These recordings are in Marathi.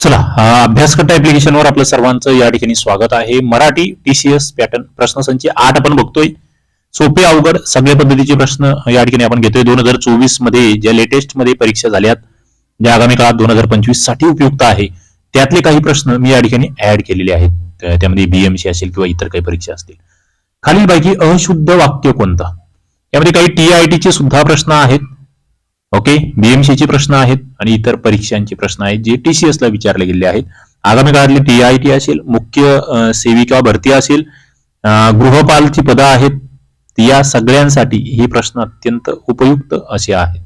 चला अभ्यासकर्ता ऍप्लिकेशनवर आपलं सर्वांचं या ठिकाणी स्वागत आहे. मराठी टीसीएस पॅटर्न प्रश्नसंची आठ आपण बघतोय. सोपे अवघड सगळ्या पद्धतीचे प्रश्न या ठिकाणी आपण घेतोय. दोन हजार चोवीसमध्ये ज्या लेटेस्टमध्ये परीक्षा झाल्यात ज्या आगामी काळात दोन हजार पंचवीससाठी उपयुक्त आहे त्यातले काही प्रश्न मी या ठिकाणी ऍड केलेले आहेत. त्यामध्ये बीएमसी असेल किंवा इतर काही परीक्षा असतील. खालीलपैकी अशुद्ध वाक्य कोणतं? यामध्ये काही टीआयटीचे सुद्धा प्रश्न आहेत. ओके बीएमसी चे प्रश्न आहेत आणि इतर परीक्षांचे प्रश्न आहेत जे टीसीएस ला विचारले गेले आहेत. आगामी काळातली टीआयटी असेल मुख्य सेविका भरती असेल गृहपालची पदं आहेत या सगळ्यांसाठी हे प्रश्न अत्यंत उपयुक्त असे आहेत.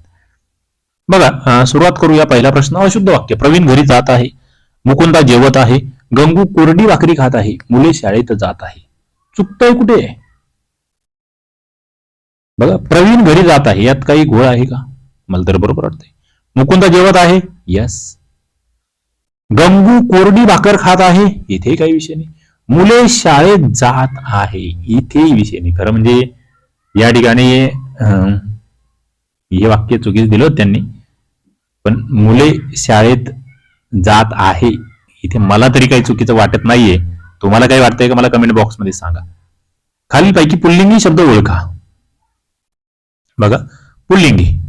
बघा सुरुवात करूया पहिला प्रश्न अशुद्ध वाक्य. प्रवीण घरी जात आहे मुकुंदा जेवत आहे गंगू कोरडी भाकरी खात आहे मुले शाळेत जात आहे. चुकतंय कुठे? बघा प्रवीण घरी जात आहे यात काही घोळ आहे का? मला तर बरोबर वाटतंय. मुकुंदा जेवत आहे? यस गंगू कोरडी भाकर खात आहे? इथे काही विषय नाही. मुले शाळेत जात आहे. इथेही विषय नाही. खरं म्हणजे या ठिकाणी अं, हे वाक्य चुकीच दिलं होतं त्यांनी. पण मुले शाळेत जात आहे. इथे मला तरी काही चुकीचं वाटत नाहीये. तुम्हाला काही वाटतंय का? मला कमेंट बॉक्समध्ये सांगा. खालीलपैकी पुल्लिंगी शब्द ओळखा. बघा. पुल्लिंगी.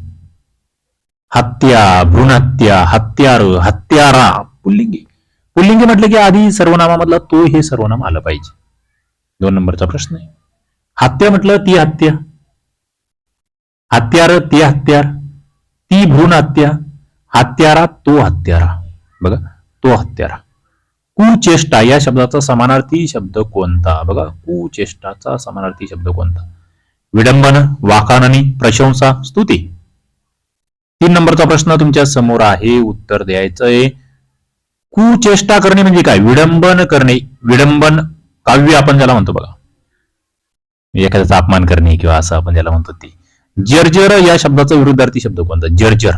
हत्या भ्रूणहत्या हत्यार हत्यारा पुल्लिंगी. पुल्लिंगी म्हटलं की आधी सर्वनामामधला तो हे सर्वनाम आलं पाहिजे. दोन नंबरचा प्रश्न आहे. हत्या म्हटलं ती हत्या. हत्यार ते हत्यार. ती भ्रूण हत्या हत्यारा तो हत्यारा. बघा तो हत्यारा. कुचेष्टा या शब्दाचा समानार्थी शब्द कोणता? बघा कुचेष्टाचा समानार्थी शब्द कोणता? विडंबन वाकाणणी प्रशंसा स्तुती. तीन नंबरचा प्रश्न तुमच्यासमोर आहे उत्तर द्यायचंय. कुचेष्टा करणे म्हणजे काय? विडंबन करणे. विडंबन काव्य आपण ज्याला म्हणतो बघा. एखाद्याचा अपमान करणे किंवा असं आपण ज्याला म्हणतो ते. जर्जर या शब्दाचा विरुद्धार्थी शब्द कोणता? जर्जर.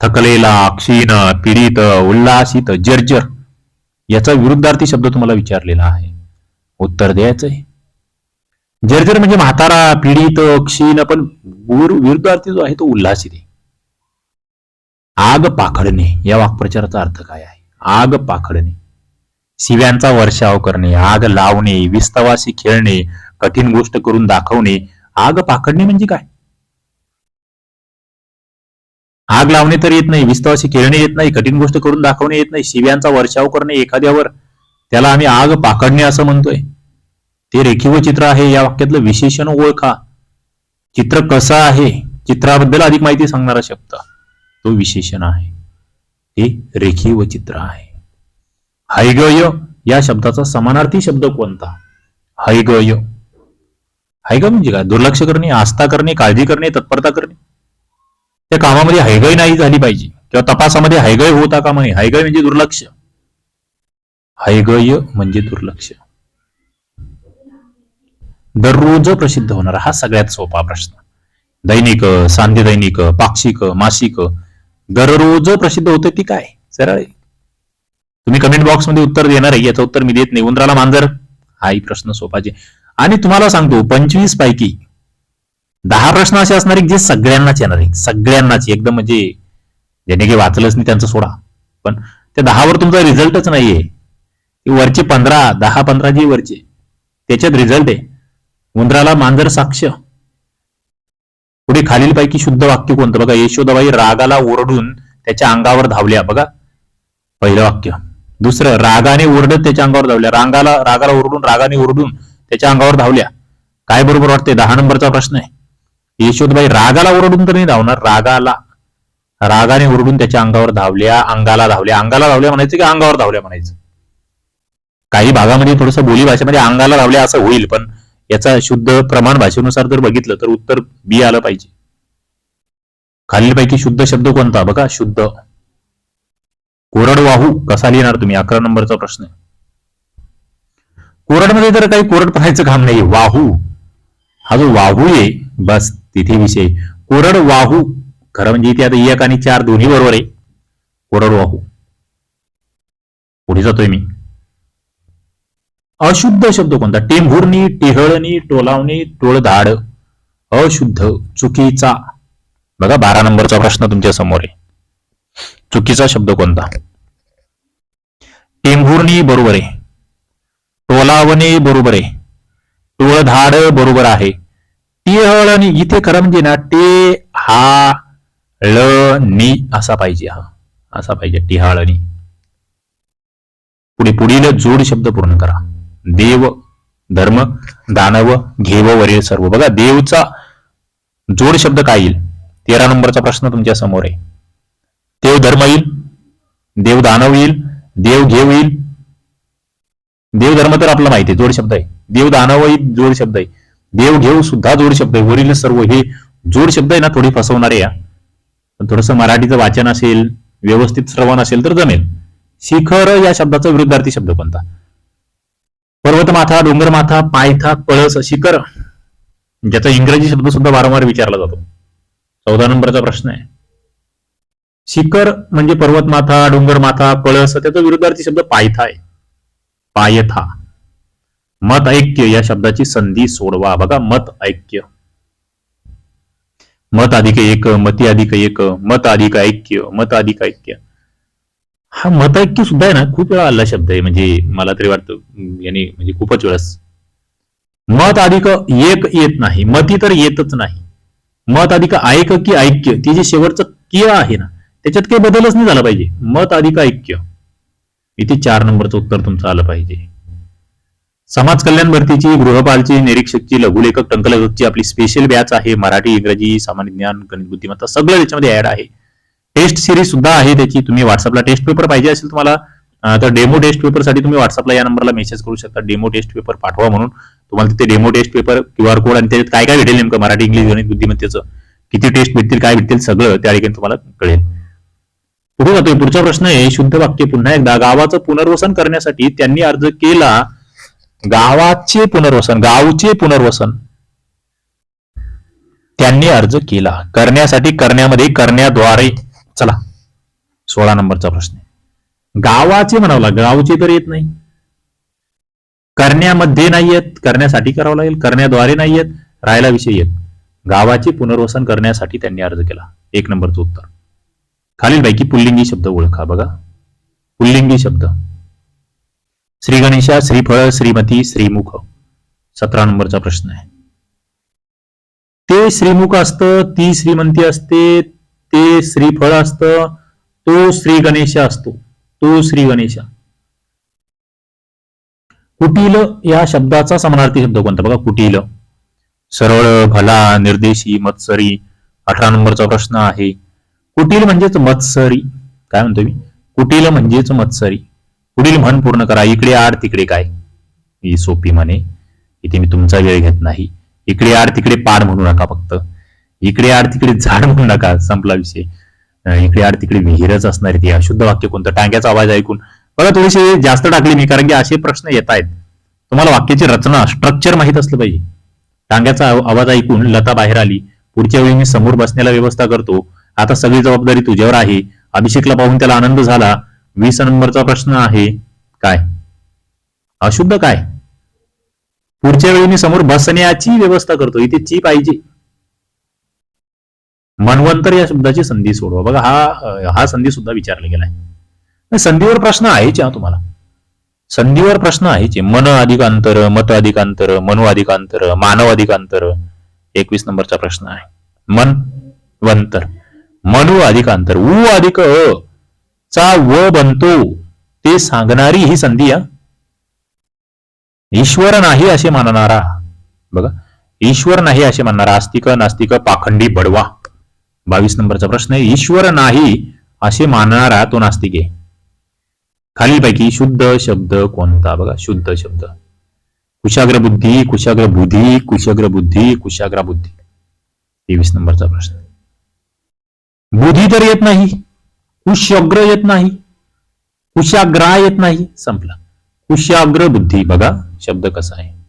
थकलेला क्षीण पीडित उल्हासित जर्जर. याचा विरुद्धार्थी शब्द तुम्हाला विचारलेला आहे. उत्तर द्यायचंय. जर्जर म्हणजे म्हातारा पीडित क्षीण पण विरुद्धार्थी जो आहे तो उल्हासित आहे. आग पाखडणे या वाक्प्रचाराचा अर्थ काय आहे? आग पाखडणे. शिव्यांचा वर्षाव करणे आग लावणे विस्तवासी खेळणे कठीण गोष्ट करून दाखवणे आग पाखडणे म्हणजे काय? आग लावणे तर येत नाही विस्तवासी खेळणे येत नाही कठीण गोष्ट करून दाखवणे येत नाही शिव्यांचा वर्षाव करणे एखाद्यावर. त्याला आम्ही आग पाखडणे असं म्हणतोय. ते रेखीव चित्र आहे या वाक्यातलं विशेषण ओळखा. चित्र कसं आहे? चित्राबद्दल अधिक माहिती सांगणारा शब्द. तो विशेषण आहे. हे रेखीव चित्र आहे. हैगय या शब्दाचा समानार्थी शब्द कोणता? हैगय. हैग म्हणजे काय? दुर्लक्ष करणे आस्था करणे काळजी करणे तत्परता करणे. त्या कामामध्ये हैगय नाही झाली पाहिजे. किंवा तपासामध्ये हैगय होता कामा नये हैगय म्हणजे दुर्लक्ष. हैगय म्हणजे दुर्लक्ष. दररोज प्रसिद्ध होणारा हा सगळ्यात सोपा प्रश्न. दैनिक सांध्य दैनिक पाक्षिक मासिक दररोज प्रसिद्ध होते ती काय? सरळ. तुम्ही कमेंट बॉक्समध्ये उत्तर देणार आहे याचं उत्तर मी देत नाही. उंदराला मांजर हाही प्रश्न सोपाचे आणि तुम्हाला सांगतो पंचवीस पैकी दहा प्रश्न असे असणार जे सगळ्यांनाच येणार आहे सगळ्यांनाच एकदम म्हणजे ज्याने काही वाचलंच नाही त्यांचं सोडा. पण त्या दहावर तुमचा रिझल्टच नाहीये. वरचे पंधरा दहा पंधरा जे वरचे त्याच्यात रिझल्ट आहे. उंदराला मांजर साक्ष. पुढे खालीलपैकी शुद्ध वाक्य कोणतं? बघा यशोदाबाई रागाला ओरडून त्याच्या अंगावर धावल्या. बघा पहिलं वाक्य. दुसरं रागाने ओरडत त्याच्या अंगावर धावल्या. रांगाला रागाला ओरडून रागाने ओरडून त्याच्या अंगावर धावल्या. काय बरोबर वाटते दहा नंबरचा प्रश्न आहे. यशोदबाई रागाला ओरडून तर नाही धावणार. रागाला रागाने ओरडून त्याच्या अंगावर धावल्या अंगाला धावल्या. अंगाला धावल्या म्हणायचं की अंगावर धावल्या म्हणायचं? काही भागामध्ये थोडस बोली भाषेमध्ये अंगाला धावल्या असं होईल पण याचा शुद्ध प्रमाण भाषेनुसार जर बघितलं तर उत्तर बी आलं पाहिजे. खालीलपैकी शुद्ध शब्द कोणता? बघा शुद्ध. कोरडवाहू कसा लिहिणार तुम्ही? अकरा नंबरचा प्रश्न आहे. कोरडमध्ये तर काही कोरड पाहायचं काम नाही. वाहू. हा जो वाहू आहे बस तिथे विषय. कोरड वाहू खरं म्हणजे इथे आता एक आणि चार दोन्ही बरोबर आहे. कोरड वाहू पुढे जातोय मी. अशुद्ध शब्द कोणता? टेंभुर्णी टेहळणी टोलावणी टोळधाड. अशुद्ध चुकीचा. बघा बारा नंबरचा प्रश्न तुमच्यासमोर आहे. चुकीचा शब्द कोणता? टेंभुर्णी बरोबर आहे. टोलावणे बरोबर आहे. टोळधाड बरोबर आहे. टिहळणी इथे खरं म्हणजे ना टे हा ळ नी असा पाहिजे हा. असा पाहिजे टिहाळणी. पुढे पुढील जोड शब्द पूर्ण करा. देव धर्म दानव घेव वरील सर्व. बघा देवचा जोड शब्द काय येईल? तेरा नंबरचा प्रश्न तुमच्यासमोर आहे. देव धर्म येईल देव दानव येईल देव घेव येईल. देव धर्म तर आपला माहिती आहे जोड शब्द आहे. देव दानव येईल जोड शब्द आहे. देव घेव सुद्धा जोड शब्द आहे. वरील सर्व हे जोड शब्द आहे ना थोडी फसवणारे या. थोडस मराठीचं वाचन असेल व्यवस्थित श्रवण असेल तर जमेल. शिखर या शब्दाचा विरुद्धार्थी शब्द कोणता? पर्वतमाथा डोंगरमाथा पायथा कळस शिखर ज्याचा इंग्रजी शब्द सुद्धा वारंवार विचारला जातो. चौदा नंबरचा प्रश्न आहे. शिखर म्हणजे पर्वतमाथा डोंगरमाथा कळस त्याचा विरुद्धार्थी शब्द पायथा आहे. पायथा. मत ऐक्य या शब्दाची संधी सोडवा. बघा मत ऐक्य. मत अधिक एक मती अधिक एक मत अधिक ऐक्य मत अधिक ऐक्य. हा मत ऐक्य सुद्धा आहे ना खूप वेळा आला शब्द आहे. म्हणजे मला तरी वाटतं याने म्हणजे खूपच वेळास. मत अधिक एक येत नाही मती तर येतच नाही. मत अधिक ऐक की ऐक्य ते जे शेवटचं किय आहे ना त्याच्यात काही बदलच नाही झाला पाहिजे. मत अधिक ऐक्य. इथे चार नंबरचं उत्तर तुमचं आलं पाहिजे. समाज कल्याण भरतीची गृहपालची निरीक्षकची लघुलेखक टंकलेखकची आपली स्पेशल बॅच आहे. मराठी इंग्रजी सामान्य ज्ञान गणित बुद्धिमत्ता सगळं त्याच्यामध्ये ऍड आहे. टेस्ट सिरीज सुद्धा आहे त्याची. तुम्ही व्हॉट्सअपला टेस्ट पेपर पाहिजे असेल तुम्हाला तर डेमो टेस्ट पेपरसाठी तुम्ही व्हॉट्सअपला या नंबरला मेसेज करू शकता. डेमो टेस्ट पेपर पाठवा म्हणून. तुम्हाला तिथे demo test paper Q R code आणि त्याच्यात काय काय भेटेल नेमकं? मराठी इंग्लिश गणित बुद्धिमत्तेचं. किती टेस्ट भेटतील काय भेटतील सगळं त्या ठिकाणी तुम्हाला कळेल. पुढे जातोय. पुढचा प्रश्न आहे शुद्ध वाक्य पुन्हा एकदा. गावाचं पुनर्वसन करण्यासाठी त्यांनी अर्ज केला. गावाचे पुनर्वसन गावचे पुनर्वसन. त्यांनी अर्ज केला. करण्यासाठी करण्यामध्ये करण्याद्वारे. चला सोळा नंबरचा प्रश्न गावाचे म्हणावं लागेल गावचे तर येत नाही. करण्यामध्ये नाही येत करण्यासाठी करावं लागेल करण्याद्वारे नाही येत राहायला विषय येत. गावाचे पुनर्वसन करण्यासाठी त्यांनी अर्ज केला. एक नंबरचं उत्तर. खालीलपैकी पुल्लिंगी शब्द ओळखा बघा. पुल्लिंगी शब्द. श्री गणेशा श्रीफळ श्रीमती श्रीमुख. सतरा नंबरचा प्रश्न आहे. ते श्रीमुख असतं ती श्रीमंती असते ते श्रीफळ असतं तो श्री गणेश असतो तो श्री गणेश. कुटील या शब्दाचा समानार्थी शब्द कोणता? बघा कुटील. सरळ भला निर्देशी मत्सरी अठरा नंबरचा प्रश्न आहे. कुटील म्हणजेच मत्सरी. काय म्हणतो मी? कुटील म्हणजेच मत्सरी. पुढील म्हण पूर्ण करा. इकडे आड तिकडे काय? ही सोपी म्हणे. इथे मी तुमचा वेळ घेत नाही. इकडे आड तिकडे पाड म्हणू नका फक्त. इकडे आड तिकडे झाड म्हणू नका संपला विषय. इकडे आड तिकडे विहीरच असणार ती अशुद्ध वाक्य कोणतं? टांग्याचा आवाज ऐकून. बघा थोडेसे जास्त टाकले मी कारण की असे प्रश्न येत आहेत. तुम्हाला वाक्याची रचना स्ट्रक्चर माहीत असलं पाहिजे. टांग्याचा आवाज ऐकून लता बाहेर आली. पुढच्या वेळी मी समोर बसण्याला व्यवस्था करतो. आता सगळी जबाबदारी तुझ्यावर आहे. अभिषेकला पाहून त्याला आनंद झाला. वीस नंबरचा प्रश्न आहे काय? अशुद्ध काय? पुढच्या वेळी मी समोर बसण्याची व्यवस्था करतो. इथे ची पाहिजे मनवंतर या शब्दाची संधी सोडवा. बघा हा हा संधी सुद्धा विचारला गेलाय. संधीवर प्रश्न आहेच हा तुम्हाला. संधीवर प्रश्न आहेच. मन अधिकांतर मत अधिकांतर मनो अधिकांतर मानव अधिकांतर एकवीस नंबरचा प्रश्न आहे. मन वंतर. मनु अधिकांतर उ अधिक अ. चा व बनतो. ते सांगणारी ही संधी हा. ईश्वर नाही असे मानणारा. बघा ईश्वर नाही असे मानणारा. आस्तिक नास्तिक पाखंडी बडवा. बावीस नंबरचा प्रश्न आहे. ईश्वर नाही असे मानणारा तो नास्तिक आहे. खालीलपैकी शुद्ध शब्द कोणता? बघा शुद्ध शब्द. कुशाग्र बुद्धी कुशाग्र बुद्धी कुशाग्र बुद्धी कुशाग्र बुद्धी. तेवीस नंबरचा प्रश्न. बुद्धी तर येत नाही. कुशाग्र येत नाही. कुशाग्रा येत नाही. संपला. कुशाग्र बुद्धी. बघा शब्द कसा आहे.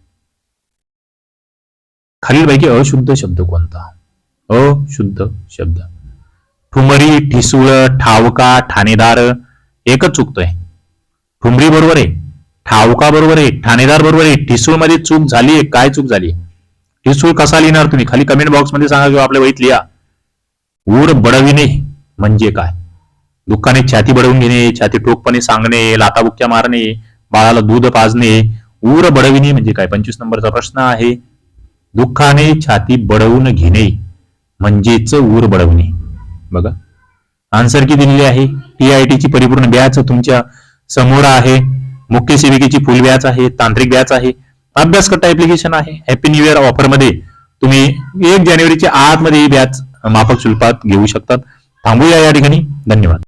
खालीलपैकी अशुद्ध शब्द कोणता? अशुद्ध शब्द. ठुमरी ठिसूळ ठावका ठाणेदार एकच चुकतोय. ठुमरी बरोबर आहे ठावका बरोबर आहे ठाणेदार बरोबर आहे ठिसूळमध्ये चूक झाली आहे काय चूक झाली ठिसूळ कसा लिहिणार तुम्ही? खाली कमेंट बॉक्समध्ये सांगा किंवा आपल्या वहीत लिहा. ऊर बडविणे म्हणजे काय? दुःखाने छाती बडवून घेणे छाती ठोकपणे सांगणे लाताबुक्क्या मारणे बाळाला दूध पाजणे ऊर बडविणे म्हणजे काय? पंचवीस नंबरचा प्रश्न आहे. दुःखाने छाती बडवून घेणे. म्हणजेच ऊर बडवणे. बघा. आन्सर की दिलेली आहे? टी ची परिपूर्ण बॅच तुमच्यासमोर आहे. मुख्य सेविकेची फुल बॅच आहे तांत्रिक बॅच आहे. अभ्यास करता ऍप्लिकेशन आहे. हॅपी न्यू इयर ऑफरमध्ये तुम्ही एक जानेवारीच्या आतमध्ये ही बॅच माफक शुल्कात घेऊ शकतात. थांबूया या ठिकाणी. धन्यवाद.